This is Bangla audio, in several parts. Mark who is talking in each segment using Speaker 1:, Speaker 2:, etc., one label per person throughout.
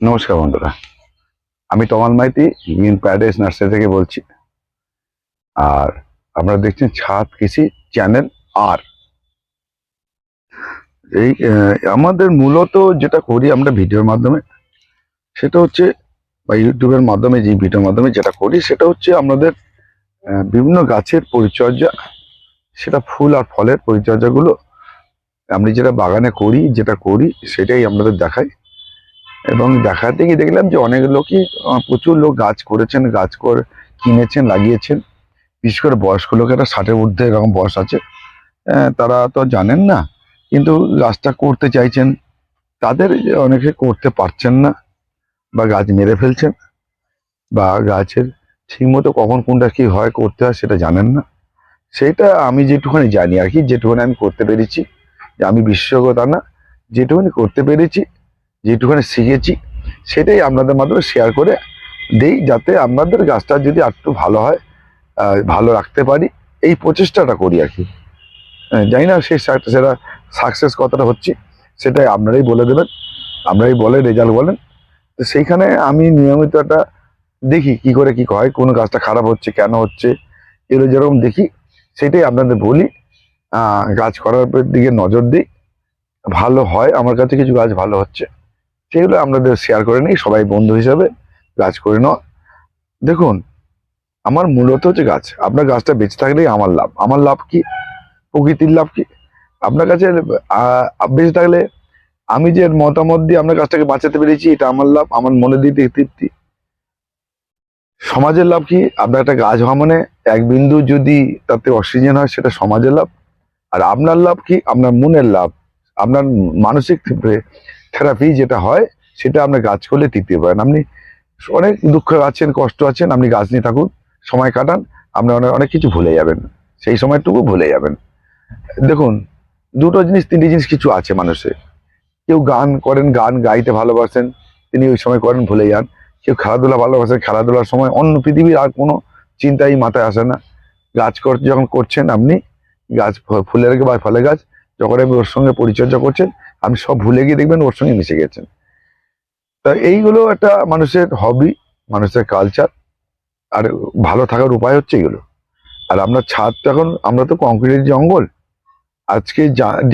Speaker 1: নমস্কার বন্ধুরা। আমি Tamal Maiti green paradise nursery থেকে বলছি। আর আপনারা দেখছেন ছাদ কৃষি চ্যানেল আর। এই আমাদের মূলত যেটা করি আমরা ভিডিওর মাধ্যমে, সেটা হচ্ছে বা ইউটিউবের মাধ্যমে যে ভিডিওর মাধ্যমে যেটা করি, সেটা হচ্ছে আমাদের বিভিন্ন গাছের পরিচর্যা, সেটা ফুল আর ফলের পরিচর্যাগুলো আমি যেটা বাগানে করি, যেটা করি, সেটাই আপনাদের দেখাই। এবং দেখাতে গিয়ে দেখলাম যে অনেক লোকই প্রচুর লোক গাছ করেছেন, গাছ করে কিনেছেন, লাগিয়েছেন। বিশেষ করে বয়স্ক লোকেরা, ষাটের ঊর্ধ্বে এরকম বয়স আছে তারা তো জানেন না, কিন্তু গাছটা করতে চাইছেন। তাদের অনেকে করতে পারছেন না, বা গাছ মেরে ফেলছেন, বা গাছের ঠিকমতো কখন কোনটা কি হয়, করতে হয় সেটা জানেন না। সেটা আমি যেটুখানি জানি আর কি, যেটুখানি আমি করতে পেরেছি আমি বিশেষজ্ঞতা না, যেটুখানি করতে পেরেছি যেটুখানি শিখেছি, সেটাই আপনাদের মাধ্যমে শেয়ার করে দেই, যাতে আপনাদের গাছটা যদি একটু ভালো হয় ভালো রাখতে পারি, এই প্রচেষ্টাটা করি আর কি। জানি না সেই সেটা সাকসেস কতটা হচ্ছে, সেটাই আপনারাই বলে দেবেন, আপনারাই বলে রেজাল্ট বলেন। তো সেইখানে আমি নিয়মিত একটা দেখি কি করে কি হয়, কোন গাছটা খারাপ হচ্ছে, কেন হচ্ছে, এগুলো যেরকম দেখি, সেটাই আপনাদের বলি। গাছ করার দিকে নজর দিই, ভালো হয়, আমার কাছে কিছু গাছ ভালো হচ্ছে। সেগুলো আপনাদের শেয়ার করে নিই, সবাই বন্ধু হিসাবে গাছ করে নেওয়া দেখুন, আমার মূলত হচ্ছে গাছ। আপনার গাছটা বেঁচে থাকলেই আমার লাভ। আমার লাভ কি? প্রকৃতির লাভ কি? আপনার কাছে বেঁচে থাকলে আমি যে মতামত দিয়ে আপনার গাছটাকে বাঁচাতে পেরেছি, এটা আমার লাভ, আমার মনে দিতে তৃপ্তি। সমাজের লাভ কি? আপনার একটা গাছ হওয়া মানে এক বিন্দু যদি তাতে অক্সিজেন হয়, সেটা সমাজের লাভ। আর আপনার লাভ কি? আপনার মনের লাভ। আপনার মানসিক থেরাপি যেটা হয়, সেটা আপনি গাছ করলে তৃতীয় পারেন। আপনি অনেক দুঃখ আছেন, কষ্ট আছেন, আপনি গাছ নিয়ে থাকুন, সময় কাটান, আপনি অনেক অনেক কিছু ভুলে যাবেন। সেই সময়টুকু ভুলে যাবেন। দেখুন, দুটো জিনিস, তিনটি জিনিস কিছু আছে মানুষের। কেউ গান করেন, গান গাইতে ভালোবাসেন, তিনি ওই সময় করেন, ভুলে যান। কেউ খেলাধুলা ভালোবাসেন, খেলাধুলার সময় অন্য পৃথিবীর আর কোনো চিন্তাই মাথায় আসে না। গাছ যখন করছেন আপনি, গাছ ফুলের বা ফলের গাছ, যখন আপনি ওর সঙ্গে পরিচর্যা করছেন আপনি সব ভুলে গিয়ে দেখবেন ওর সঙ্গে মিশে গেছেন। তা এইগুলো একটা মানুষের হবি মানুষের কালচার আর ভালো থাকার উপায় হচ্ছে এগুলো। আর আমরা ছাদ তো এখন, আমরা তো কংক্রিটের জঙ্গল। আজকে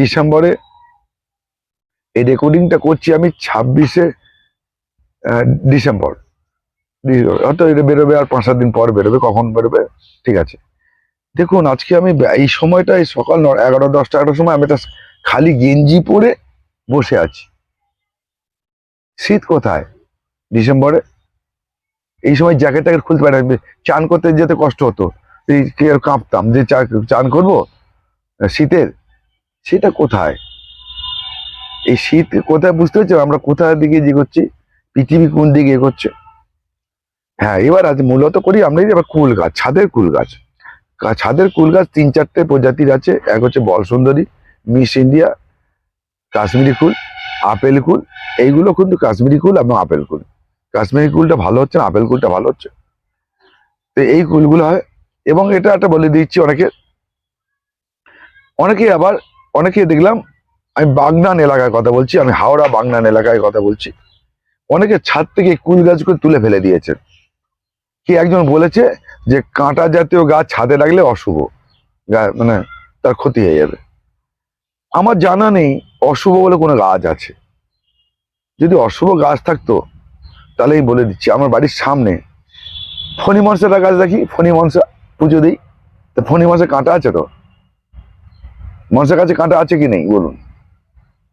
Speaker 1: ডিসেম্বরে এই রেকর্ডিংটা করছি আমি ছাব্বিশে ডিসেম্বর। হয়তো এটা বেরোবে আর পাঁচ সাত দিন পর বেরোবে, কখন বেরোবে, ঠিক আছে। দেখুন, আজকে আমি এই সময়টা, এই সকাল এগারো দশটা, এগারোটার সময় আমি একটা খালি গেঞ্জি পরে বসে আছি। শীত কোথায়? ডিসেম্বরে? এই সময় জ্যাকেট ট্যাকেট খুলতে পারে চান করতে যেতে কষ্ট হতো। কাঁপতাম? যে চান করব? শীতের? সেটা কোথায়? এই শীত কোথায় বুঝতে পারছ? আমরা কোথায় দিকে যে করছি? পৃথিবী কোন দিকে এগোচ্ছে হ্যাঁ এবার আজ মূলত করি আমরা এবার কুল গাছ, ছাদের কুল গাছ। ছাদের কুল গাছ তিন চারটে প্রজাতির আছে। এক হচ্ছে বল সুন্দরী, মিস ইন্ডিয়া কাশ্মীরি কুল, আপেল কুল, এইগুলো কিন্তু কাশ্মীরি কুল এবং আপেল কুল। কাশ্মীরি কুলটা ভালো হচ্ছে না, আপেল কুলটা ভালো হচ্ছে? তো এই কুলগুলো হয়, এবং এটা একটা বলে দিচ্ছি অনেকে। অনেকে আবার, অনেকে দেখলাম, আমি বাগনান এলাকায় কথা বলছি, আমি হাওড়া বাগনান এলাকায় কথা বলছি। অনেকে ছাদ থেকে কুল গাছগুলো তুলে ফেলে দিয়েছে কি একজন বলেছে যে কাঁটা জাতীয় গাছ ছাদে লাগলে অশুভ মানে তার ক্ষতি হয়ে যাবে। আমার জানা নেই অশুভ বলে কোনো গাছ আছে। যদি অশুভ গাছ থাকতো, তাহলে বলে দিচ্ছি, আমার বাড়ির সামনে ফণি মনসাটা গাছ দেখি, ফণি মনসা পুজো দিই। তো ফণি মনসা কাঁটা আছে তো? মনসা গাছে কাঁটা আছে কি নেই, বলুন।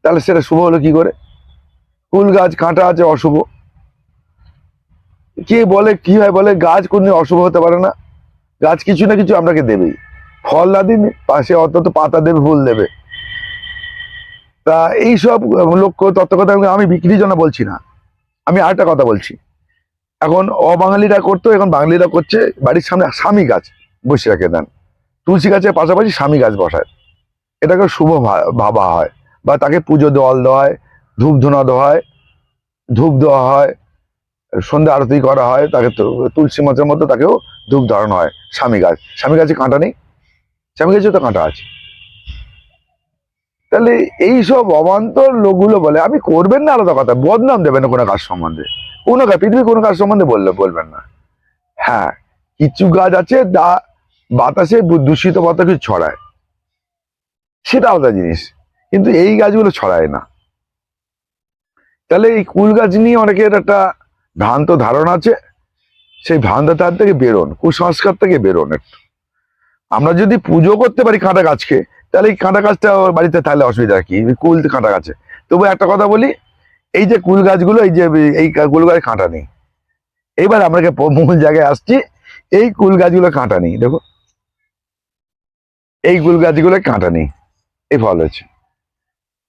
Speaker 1: তাহলে সেটা শুভ হলো কি করে? কুল গাছ, কাঁটা আছে, অশুভ। কে বলে, কি হয় বলে, গাছ কোনদিন অশুভ হতে পারে না। গাছ কিছু না কিছু আপনাকে দেবেই। ফল না দিন পাশে অন্তত পাতা দেবে, ফুল দেবে। তা এইসব লক্ষ্য তত্ত্বকথা আমি বিক্রির জন্য বলছি না। আমি আরেকটা কথা বলছি। এখন অবাঙালিরা করতো, এখন বাঙালিরা করছে, বাড়ির সামনে স্বামী গাছ বসে রাখে দেন। তুলসী গাছের পাশাপাশি স্বামী গাছ বসায়। এটাকে শুভ ভাবা হয়। বা তাকে পুজো দেওয়াল দেওয়া হয় ধূপ ধুনা দেওয়া হয় ধূপ দেওয়া হয়, সন্ধ্যা আরতি করা হয়, তাকে তুলসী মাছের মধ্যে তাকেও ধূপ ধরানো হয় স্বামী গাছ। স্বামী গাছে কাঁটা নেই। স্বামী গাছে তো কাঁটা আছে। তাহলে এই সব অবান্তর লোকগুলো বলে আমি করবেন না আলাদা কথা, বদনাম দেবেন না কোনো কাজ সম্বন্ধে। কোনো কাজ, পৃথিবীর কোনো কাজ সম্বন্ধে বললে বলবেন না। হ্যাঁ কিছু গাছ আছে যা বাতাসে দূষিত বাতাস ছড়ায়। সেটা আলাদা জিনিস, কিন্তু এই গাছগুলো ছড়ায় না। তাহলে এই কুল গাছ নিয়ে অনেকের একটা ভ্রান্ত ধারণা আছে। সেই ভ্রান্ত ধার থেকে বেরোন, কুসংস্কার থেকে বেরোন একটু। আমরা যদি পুজো করতে পারি কাঁটা গাছকে তাহলে এই কাঁটা গাছটা বাড়িতে তাহলে অসুবিধা কি? কুল কাঁটা গাছে। তবু একটা কথা বলি, এই যে কুল গাছগুলো, এই যে এই কুল গাছে কাঁটা নেই। এবার আমরা যে মূল জায়গায় আসছি, এই কুল গাছগুলো কাঁটা নেই, দেখো। এই কুল গাছগুলো কাঁটা নেই, এই ফল হয়েছে।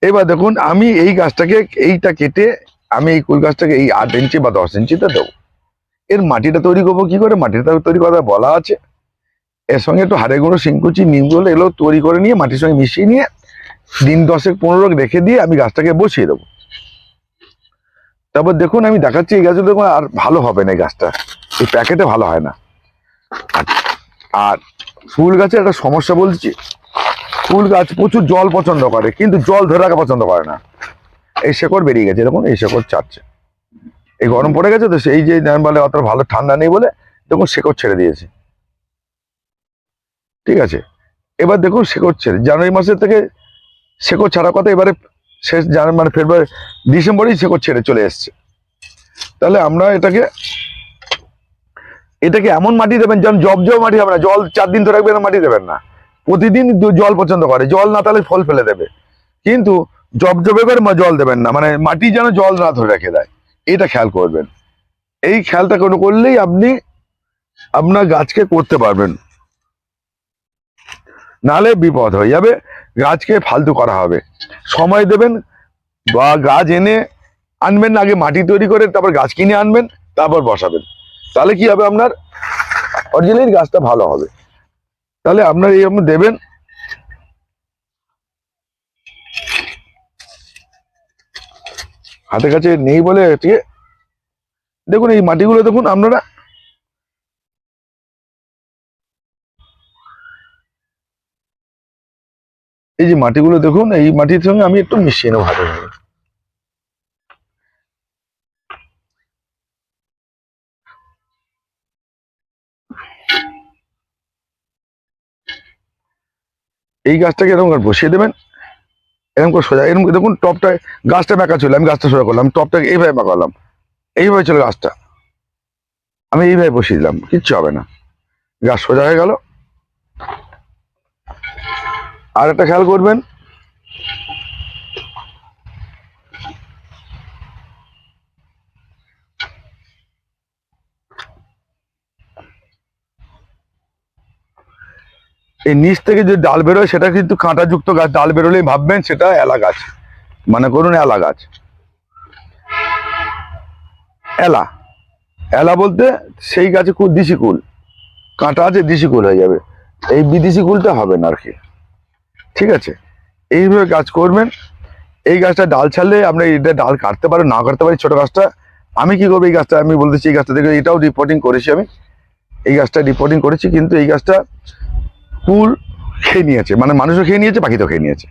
Speaker 1: এবার দেখুন, আমি এই গাছটাকে, এইটা কেটে আমি এই কুল গাছটাকে এই আট ইঞ্চি বা দশ ইঞ্চিতে দেবো। এর মাটিটা তৈরি করব কি করে? মাটিটা তৈরি কথা বলা আছে। এর সঙ্গে একটু হাড়ে গুঁড়ো শিংকুচি নিমগুলো এগুলো তৈরি করে নিয়ে, মাটির সঙ্গে মিশিয়ে নিয়ে দিন দশেক, পনেরো রেখে দিয়ে আমি গাছটাকে বসিয়ে দেবো। তারপর দেখুন, আমি দেখাচ্ছি এই গাছগুলো দেখুন, আর ভালো হবে না এই গাছটা। এই প্যাকেটে ভালো হয় না। আর- ফুল গাছের একটা সমস্যা বলছি, ফুল গাছ প্রচুর জল পছন্দ করে, কিন্তু জল ধরে রাখা পছন্দ করে না। এই শেকড় বেরিয়ে গেছে, দেখুন, এই শেকড় চাচ্ছে। এই গরম পড়ে গেছে তো সেই যে বলে, অত ভালো ঠান্ডা নেই বলে, দেখুন, শেকড় ছেড়ে দিয়েছে। ঠিক আছে? এবার দেখুন শেকড় ছেড়ে জানুয়ারি মাসের থেকে শেকড় ছাড়া কথা এবারে শেষ জানুয়ারি মানে ফেব্রুয়ারি, ডিসেম্বরেই শেকড় ছেড়ে চলে এসছে। তাহলে আমরা এটাকে এটাকে এমন মাটি দেবেন যেন জব জব মাটি হবে না। জল চার দিন ধরে রাখবেন, মাটি দেবেন না। প্রতিদিন জল পছন্দ করে। জল না তাহলে ফল ফেলে দেবে। কিন্তু জব জবে করে জল দেবেন না। মানে মাটি যেন জল না ধরে রেখে দেয়। এটা খেয়াল করবেন। এই খেয়ালটা কোনো করলেই আপনি আপনার গাছকে করতে পারবেন। নালে বিপদ হয়ে যাবে, গাছকে ফালতু করা হবে। সময় দেবেন, বা গাছ এনে আনবেন, আগে মাটি তৈরি করে তারপর গাছ কিনে আনবেন, তারপর বসাবেন। তাহলে কি হবে আপনার? অরিজিনালি গাছটা ভালো হবে। তাহলে আপনার এই দেবেন। হাতে কাছে নেই বলে দেখুন এই মাটিগুলো দেখুন আপনারা এই যে মাটিগুলো দেখুন, এই মাটির সঙ্গে আমি একটু মিশিয়ে নেব করে। এই গাছটাকে এরকম করে বসিয়ে দেবেন, এরকম করে সোজা, এরকম দেখুন, টপটা, গাছটা বাঁকা ছিল, আমি গাছটা সোজা করলাম, টপটাকে এইভাবে বাঁকালাম এইভাবে ছিল গাছটা। আমি এইভাবে বসিয়ে দিলাম, কিচ্ছু হবে না। গাছ সোজা হয়ে গেল। আর একটা খেয়াল করবেন। এই নিচ থেকে যে ডাল বেরোয়, সেটা কিন্তু কাঁটাযুক্ত গাছ। ডাল বেরোলেই ভাববেন সেটা এলা গাছ। মানে করুন এলা গাছ। এলা। এলা বলতে সেই গাছে দিশি কুল। কাঁটা আছে, দিশি কুল হয়ে যাবে। এই বিদেশি কুলটা হবে না আর কি। ঠিক আছে? এইভাবে গাছ করবেন। এই গাছটা ডাল ছাড়লে আমরা এটা ডাল কাটতে পারি, না কাটতে পারি ছোট গাছটা। আমি কি করব এই গাছটা? আমি বলতেছি এই গাছটা দেখে এটাও রিপোর্টিং করেছি আমি। এই গাছটা রিপোর্টিং করেছি, কিন্তু এই গাছটা কুল খেয়ে নিয়েছে। মানে মানুষও খেয়ে নিয়েছে পাখিতেও খেয়ে নিয়েছে।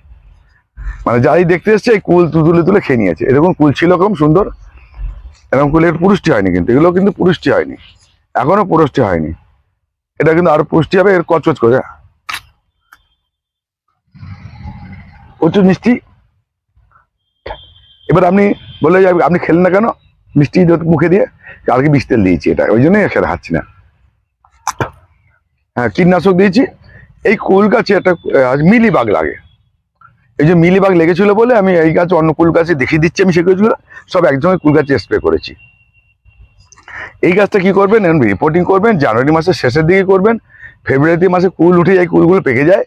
Speaker 1: মানে যাই দেখতে এসছে, এই কুল তুলে তুলে খেয়ে নিয়েছে। এরকম কুল ছিল কম সুন্দর। এরকম কুল কুলের পুরুষ্টি হয়নি কিন্তু এগুলো কিন্তু পুরুষ্টি হয়নি। এখনও পুরুষ্টি হয়নি। এটা কিন্তু আরও পুষ্টি হবে, এর কচকচ করে। প্রচুর মিষ্টি। এবার আপনি বলে যে আপনি খেলেন না কেন? মিষ্টি মুখে দিয়ে বিষ তেল দিয়েছি এটা, ওই জন্যই খেতে খাচ্ছি না। হ্যাঁ কীটনাশক দিয়েছি। এই কুল গাছে একটা মিলিবাগ লাগে। এই যে মিলিবাগ লেগেছিল বলে আমি এই গাছ অন্য কুল গাছে দেখিয়ে দিচ্ছি আমি সেই গাছগুলো, সব একসঙ্গে কুল গাছে স্প্রে করেছি। এই গাছটা কি করবেন? রিপোর্টিং করবেন, জানুয়ারি মাসের শেষের দিকে করবেন, ফেব্রুয়ারিতে মাসে কুল উঠে যায়, কুলগুলো পেকে যায়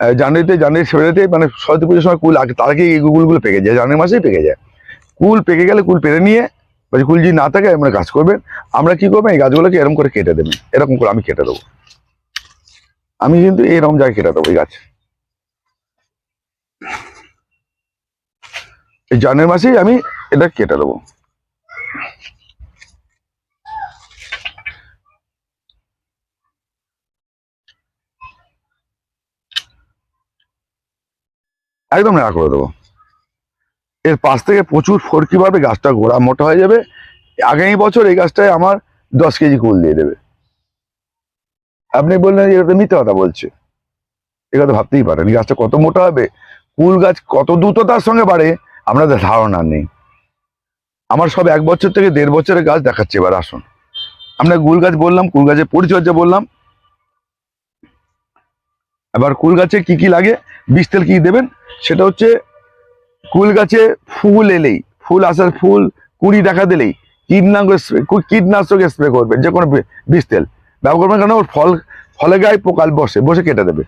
Speaker 1: জানুয়ারিতে, জানুয়ারি, ফেব্রুয়ারিতে মানে সরস্বতী পুজোর সময় কুল আগে, তার আগে এই কুলগুলো পেকে যায়, জানুয়ারি মাসেই পেকে যায়। কুল পেকে গেলে কুল পেরে নিয়ে বা কুল যদি না থাকে আমরা গাছ করবেন। আমরা কি করবেন এই গাছগুলোকে এরকম করে কেটে দেবেন এরকম করে আমি কেটে দেবো। আমি কিন্তু এরকম জায়গায় কেটে দেবো এই গাছ। এই জানুয়ারি মাসেই আমি এটা কেটে দেবো। একদম নেড়া করে দেবো। এর পাশ থেকে প্রচুর ফরকি পাবে গাছটা গোড়া মোটা হয়ে যাবে। আগামী বছর এই গাছটায় আমার দশ কেজি কুল দিয়ে দেবে। আপনি বললেন এটা তো মিথ্যে কথা বলছে। এ কথা ভাবতেই পারেন গাছটা কত মোটা হবে? কুল গাছ কত দ্রুততার সঙ্গে বাড়ে আপনাদের ধারণা নেই। আমার সব এক বছর থেকে দেড় বছরের গাছ দেখাচ্ছে, এবার আসুন। আমরা কুল গাছ বললাম, কুল গাছের পরিচর্যা বললাম। এবার কুল গাছে কি কি লাগে বীজ তেল কি দেবেন? সেটা হচ্ছে কুল গাছে ফুল এলেই, ফুল আসার ফুল কুড়ি দেখা দিলেই কীটনাশক কীটনাশক স্প্রে করবেন যে কোনো বিষ তেল ব্যবহার করবেন কেন? ওর ফল, ফলে গায়ে পোকাল বসে বসে কেটে দেবে।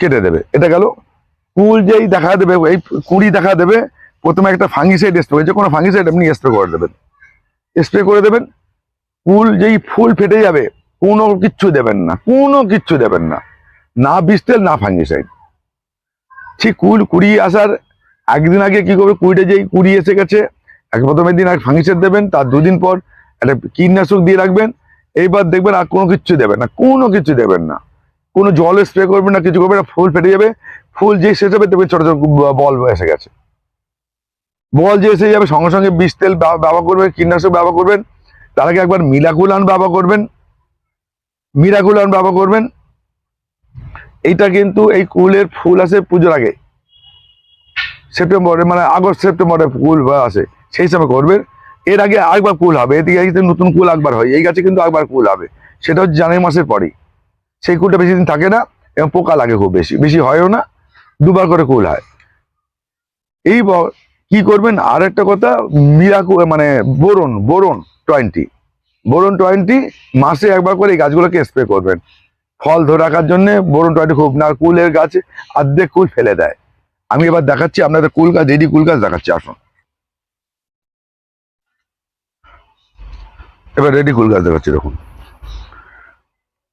Speaker 1: কেটে দেবে। এটা গেল। কুল যেই দেখা দেবে, এই কুড়ি দেখা দেবে, প্রথমে একটা ফাঙ্গিসাইড স্প্রে যে কোনো ফাঙ্গিসাইড আপনি স্প্রে করে দেবেন। স্প্রে করে দেবেন। কুল যেই ফুল ফেটে যাবে, কোনো কিচ্ছু দেবেন না, কোনো কিচ্ছু দেবেন না। না বীজ তেল না ফাঙ্গিসাইড ঠিক কুল কুড়ি আসার একদিন আগে কি করবে? কুড়িটা যেই কুড়ি এসে গেছে, এক প্রথমের দিন এক ফাঙ্গিসাইড দেবেন, তার দুদিন পর একটা কীটনাশক দিয়ে রাখবেন, এইবার দেখবেন আর কোনো কিচ্ছু দেবেন না, কোনো কিছু দেবেন না। কোনো জল স্প্রে করবেন না, কিছু করবেন না, ফুল ফেটে যাবে। ফুল যে শেষ হবে, দেখবেন ছোটো ছোটো বল এসে গেছে। বল যে এসে যাবে, সঙ্গে সঙ্গে বিষ তেল ব্যবহার করবেন, কীটনাশক ব্যবহার করবেন। তার আগে একবার মিলাকুলান ব্যবহার করবেন। মিরাকুলান ব্যবহার করবেন। এইটা কিন্তু এই কুলের ফুল আসে পুজোর আগে। সেপ্টেম্বরে মানে আগস্ট, সেপ্টেম্বরে কুল আসে সেই হিসাবে করবেন। এর আগে আরেকবার কুল হবে। এদিকে কিন্তু নতুন কুল একবার হয়। এই গাছে কিন্তু একবার কুল হবে। সেটা হচ্ছে জানুয়ারি মাসের পরেই। সেই কুলটা বেশি দিন থাকে না এবং পোকা লাগে খুব বেশি। বেশি হয়ও না, দুবার করে কুল হয়। এই কি করবেন? আর একটা কথা মিরাকু মানে boron boron twenty. Boron twenty মাসে একবার করে এই গাছগুলোকে স্প্রে করবেন। ফল ধরে রাখার জন্য বোরন টোয়েন্টি খুব না, কুলের গাছ অর্ধেক কুল ফেলে দেয়। আমি এবার দেখাচ্ছি, আপনাদের কুল গাছ, রেডি কুল গাছ দেখাচ্ছি, আসুন। এবার রেডি কুল গাছ দেখাচ্ছি, দেখুন।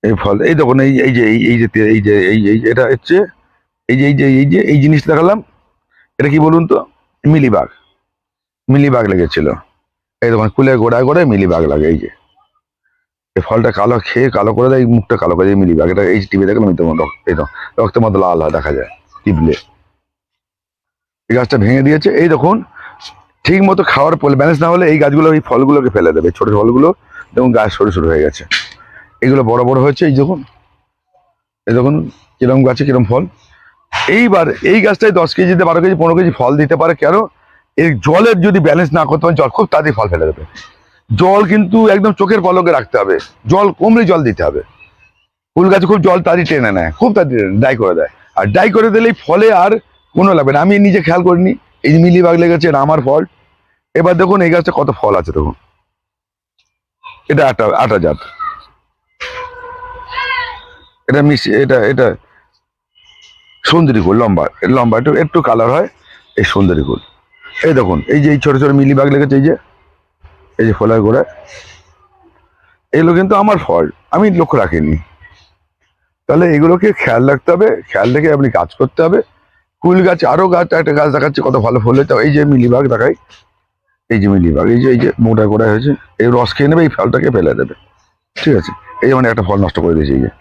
Speaker 1: এই ফল, এই দেখুন, এই এই যে, এই এই যে এই যে, এই এই এটা হচ্ছে, এই যে এই যে এই যে, এই জিনিস দেখালাম, এটা কি বলুন তো? মিলিবাগ। মিলিবাগ লেগেছিল। এই দেখুন, কুলের গোড়ায় গোড়ায় মিলিবাগ লাগে, এই যে। এই ফলটা কালো খেয়ে কালো করে দেয় মুখটা কালো করে মিলিবাগ এটা এই টিভি দেখলাম এই তো রক্ত, এই তো, রক্তের মতো লাল হয় দেখা যায়, টিপলে। এই গাছটা ভেঙে দিয়েছে, এই দেখুন, ঠিক মতো খাওয়ার পরে ব্যালেন্স না হলে এই গাছগুলো, এই ফলগুলোকে ফেলে দেবে, ছোট ফলগুলো, দেখুন গাছ সরু সরু হয়ে গেছে। এগুলো বড় বড় হয়েছে, এই দেখুন এই দেখুন, কিরম গাছে কিরম ফল। এইবার এই গাছটায় দশ কেজিতে বারো কেজি, পনেরো কেজি ফল দিতে পারে, কেন? এই জলের যদি ব্যালেন্স না করতে পারেন, জল খুব তাড়াতাড়ি ফল ফেলে দেবে। জল কিন্তু একদম চোখের পলকে রাখতে হবে। জল কমলে জল দিতে হবে। ফুল গাছে খুব জল তাড়াতাড়ি টেনে নেয়, খুব তাড়াতাড়ি ডাই করে দেয়। আর ডাই করে দিলেই ফলে আর কোনো লাগবে না। আমি নিজে খেয়াল করিনি, এই যে মিলি বাগ লেগেছে এটা আমার ফল। এবার দেখুন এই গাছটা কত ফল আছে, দেখুন। এটা আটা আটা জাত। এটা মিশি এটা এটা সুন্দরী ফুল, লম্বা লম্বা, একটু একটু কালার হয়, এই সুন্দরী ফুল। এই দেখুন, এই যে এই ছোট ছোট মিলি বাগ লেগেছে এই যে। এই যে ফলের গোড়ায় এগুলো কিন্তু আমার ফল আমি লক্ষ্য রাখিনি। তাহলে এগুলোকে খেয়াল রাখতে হবে, খেয়াল রেখে আপনি কাজ করতে হবে। ফুল গাছ, আরও গাছ, একটা গাছ দেখাচ্ছে, কত ভালো ফুল হয়েছে। এই যে মিলিবাগ দেখাই, এই যে মিলিবাগ, এই যে এই যে মোটা গোড়া হয়েছে, এই রস খেয়ে নেবে, এই ফলটাকে ফেলে দেবে। ঠিক আছে? এই মানে একটা ফল নষ্ট করে দিয়েছে, এই যে।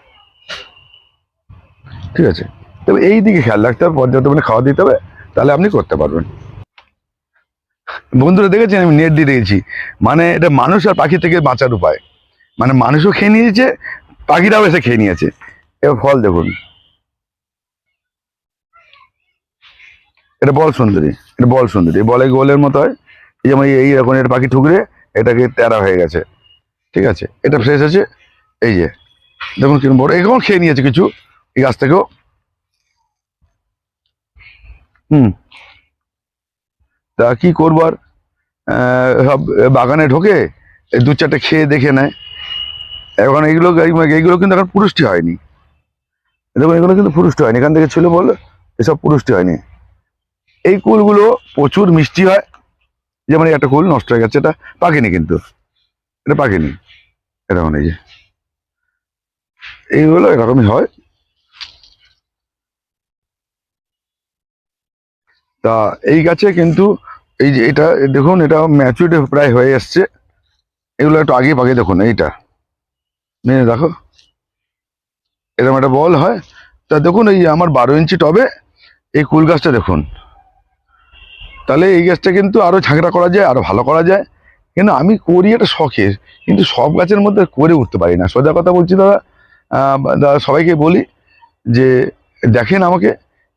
Speaker 1: ঠিক আছে? তবে এই দিকে খেয়াল রাখতে হবে, পর্যাপ্ত মানে খাওয়া দিতে হবে, তাহলে আপনি করতে পারবেন। বন্ধুরা দেখেছেন? আমি নেট দিয়ে দিয়েছি মানে এটা মানুষ আর পাখি থেকে বাঁচার উপায়। মানে মানুষও খেয়ে নিয়েছে, পাখিরাও এসে খেয়ে নিয়েছে। এবার ফল দেখুন। এটা বল সুন্দরী, এটা বল সুন্দরী। বলে গোলের মতো হয়। এই যেমন এই রকম এটা পাখি ঠুকরে, এটাকে তেরা হয়ে গেছে। ঠিক আছে? এটা ফ্রেশ আছে। এই যে, দেখুন কীরকম বড়। এরকম খেয়ে নিয়েছে কিছু, এই গাছ থেকেও। হুম। তা কি করব আর? সব বাগানে ঢোকে দু চারটে খেয়ে দেখে নেয়। এখন এইগুলো এইগুলো কিন্তু এখন পুরুষ্টি হয়নি। দেখুন, এগুলো কিন্তু পুরুষ্টি হয়নি। এখান থেকে ছিল বলে, এসব পুরুষ্টি হয়নি। এই কুলগুলো প্রচুর মিষ্টি হয়। যেমন একটা কুল নষ্ট হয়ে গেছে, এটা পাকেনি কিন্তু। এটা পাকেনি। এরকম এই যে, এইগুলো এরকমই হয়। তা এই গাছে কিন্তু এই যে এটা দেখুন, এটা ম্যাচুরিটি প্রায় হয়ে এসছে। এগুলো একটু আগে পাকে দেখুন, এইটা। নিয়ে দেখো। এরকম একটা বল হয়। তা দেখুন, এই আমার বারো ইঞ্চি টবে, এই কুল গাছটা দেখুন। তাহলে এই গাছটা কিন্তু আরও ঝাঁকড়া করা যায় আরও ভালো করা যায়। কিন্তু আমি করি এটা শখের, কিন্তু সব গাছের মধ্যে করে উঠতে পারি না। সোজা কথা বলছি দাদা দাদা সবাইকে বলি যে, দেখেন আমাকে,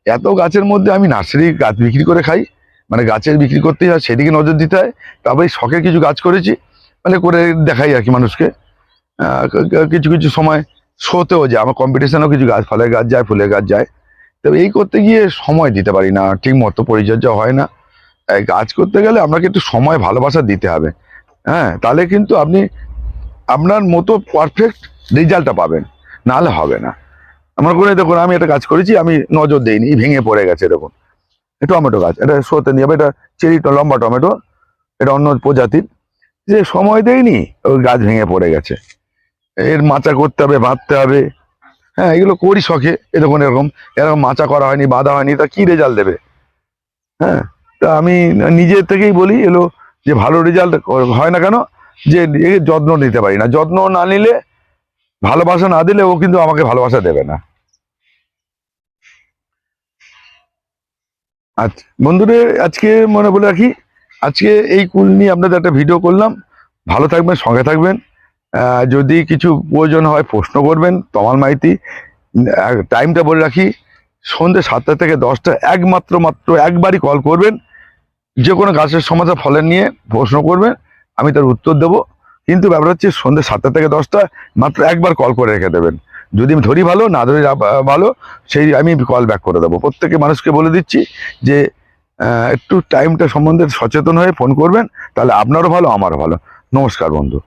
Speaker 1: এত গাছের মধ্যে আমি নার্সারি গাছ বিক্রি করে খাই। মানে গাছের বিক্রি করতে হয়, সেদিকে নজর দিতে হয়। তারপরে শখে কিছু গাছ করেছি মানে করে দেখাই আর কি মানুষকে। কিছু কিছু সময় শোতেও যায়, আমার কম্পিটিশনেও কিছু গাছ, ফলের গাছ যায়, ফুলের গাছ যায়। তবে এই করতে গিয়ে সময় দিতে পারি না, ঠিক মতো পরিচর্যা হয় না। গাছ করতে গেলে আপনাকে একটু সময়, ভালোবাসা দিতে হবে। হ্যাঁ তাহলে কিন্তু আপনি আপনার মতো পারফেক্ট রেজাল্টটা পাবেন, নাহলে হবে না। আমার করে দেখুন, আমি একটা কাজ করেছি, আমি নজর দেইনি, ভেঙে পড়ে গেছে, দেখুন। এ টমেটো গাছ, এটা শোতে নিয়ে এটা চেরি লম্বা টমেটো, এটা অন্য প্রজাতির। যে সময় দেয়নি, ওই গাছ ভেঙে পড়ে গেছে। এর মাচা করতে হবে, বাঁধতে হবে। হ্যাঁ এগুলো করি শখে এরকম এরকম এরকম মাচা করা হয়নি, বাঁধা হয়নি, তা কি রেজাল্ট দেবে? হ্যাঁ তা আমি নিজের থেকেই বলি, এলো যে ভালো রেজাল্ট হয় না কেন, যে যত্ন নিতে পারি না। যত্ন না নিলে ভালোবাসা না দিলে ও কিন্তু আমাকে ভালোবাসা দেবে না। আচ্ছা বন্ধুদের আজকে মনে বলে রাখি, আজকে এই কুল নিয়ে আপনাদের একটা ভিডিও করলাম। ভালো থাকবেন, সঙ্গে থাকবেন। যদি কিছু প্রয়োজন হয়, প্রশ্ন করবেন, তমাল মাইতি। টাইমটা বলে রাখি, সন্ধ্যে সাতটা থেকে দশটা, একমাত্র মাত্র একবারই কল করবেন। যে কোনো গাছের সমস্যা ফলের নিয়ে প্রশ্ন করবেন, আমি তার উত্তর দেব। কিন্তু ব্যাপার হচ্ছে, সন্ধ্যে সাতটা থেকে দশটা, মাত্র একবার কল করে রেখে দেবেন। যদি আমি ধরি ভালো, না ধরি ভালো, সেই আমি কল ব্যাক করে দেবো। প্রত্যেকে মানুষকে বলে দিচ্ছি যে একটু টাইমটা সম্বন্ধে সচেতন হয়ে ফোন করবেন, তাহলে আপনারও ভালো, আমারও ভালো। নমস্কার বন্ধু।